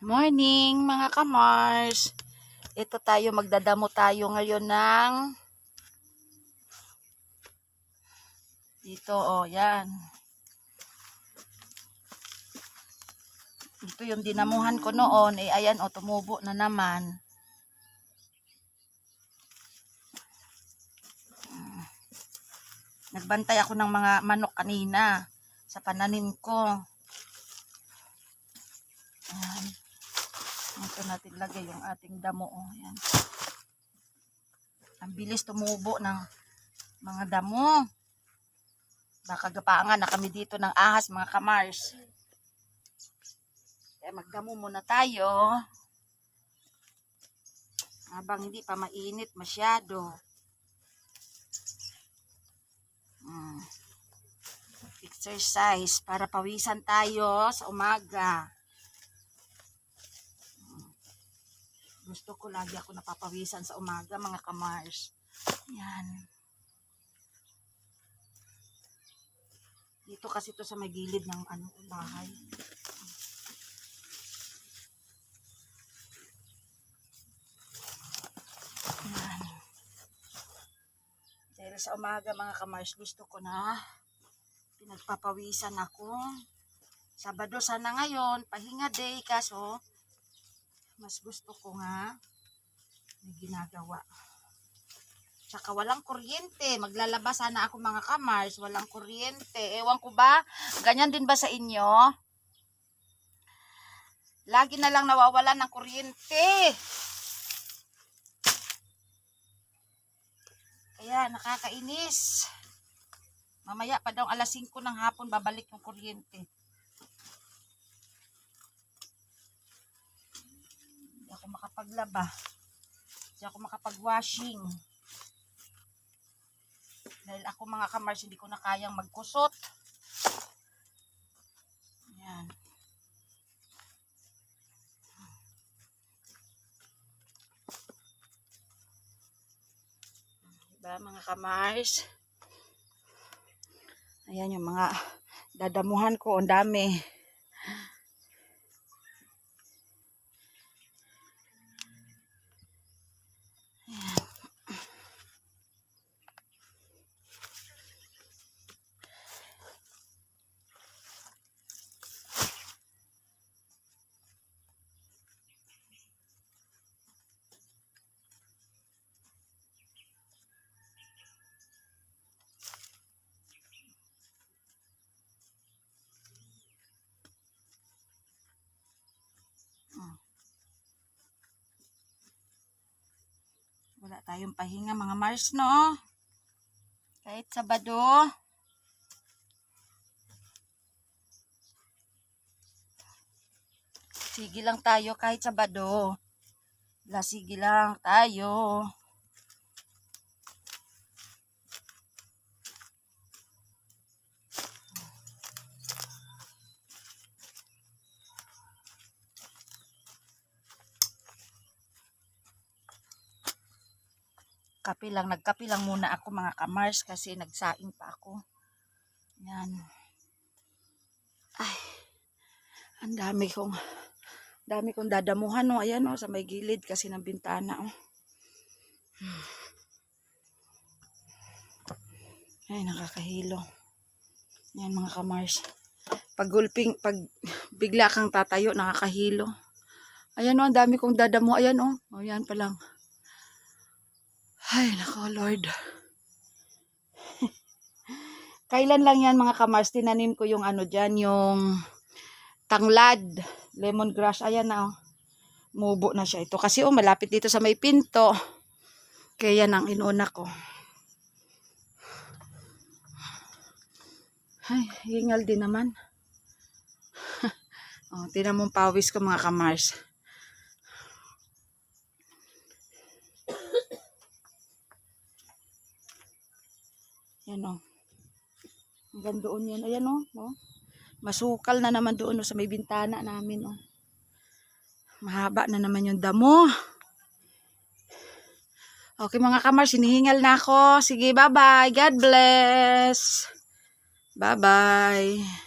Morning mga kamars. Ito tayo, magdadamo tayo ngayon ng dito, oh, yan. Ito yung dinamuhan ko noon, eh ayan, oh, tumubo na naman. Nagbantay ako ng mga manok kanina sa pananim ko. Ayan. Ito natin lagay yung ating damo. Oh. Ayan. Ang bilis tumubo ng mga damo. Baka gapaangan na kami dito ng ahas mga kamars. Kaya magdamo muna tayo. Habang hindi pa mainit masyado. Mm. Exercise para pawisan tayo sa umaga. Gusto ko lagi ako napapawisan sa umaga, mga kamars. Yan. Dito kasi to sa may gilid ng ano, bahay. Yan. Dahil sa umaga, mga kamars, gusto ko na pinagpapawisan ako. Sabado sana ngayon, pahinga day, kaso mas gusto ko nga may ginagawa. Tsaka walang kuryente. Maglalabas sana ako mga kamars. Walang kuryente. Ewan ko ba? Ganyan din ba sa inyo? Lagi na lang nawawala ng kuryente. Kaya nakakainis. Mamaya pa daw alas 5 ng hapon babalik yung kuryente. Hindi ako makapaglaba. Hindi ako makapag-washing. Dahil ako mga kamars, hindi ko na kayang magkusot. Yan. Diba mga kamars? Ayan yung mga dadamuhan ko. Ang dami. Tayong pahinga mga Mars, no? Kahit Sabado. Sige lang tayo kahit Sabado. La, sige lang tayo. Kape lang, nagkape lang muna ako mga kamars kasi nagsaing pa ako. Yan. Ay, ang dami kong, dami kong dadamuhan, no. Ayan, no, sa may gilid kasi ng bintana, oh. Hmm. Ay, nakakahilo. Yan, mga kamars. Pag gulping, pag bigla kang tatayo, nakakahilo. Ayan, oh, ang dami kong dadamo. Ayan, oh. Oh, yan pa lang. Ay, nako, Lord. Kailan lang yan mga kamars, tinanim ko yung ano dyan, yung tanglad, lemongrass, ayan na oh. Mubo na siya ito. Kasi oh, malapit dito sa may pinto. Kaya yan ang inuna ko. Ay, hingal din naman. oh, tinan mong pawis ko mga kamars. Yan o. Hanggang doon yan. Ayan o. o. Masukal na naman doon o, sa may bintana namin o. Mahaba na naman yung damo. Okay mga kamar, sinihingal na ako. Sige, bye-bye. God bless. Bye-bye.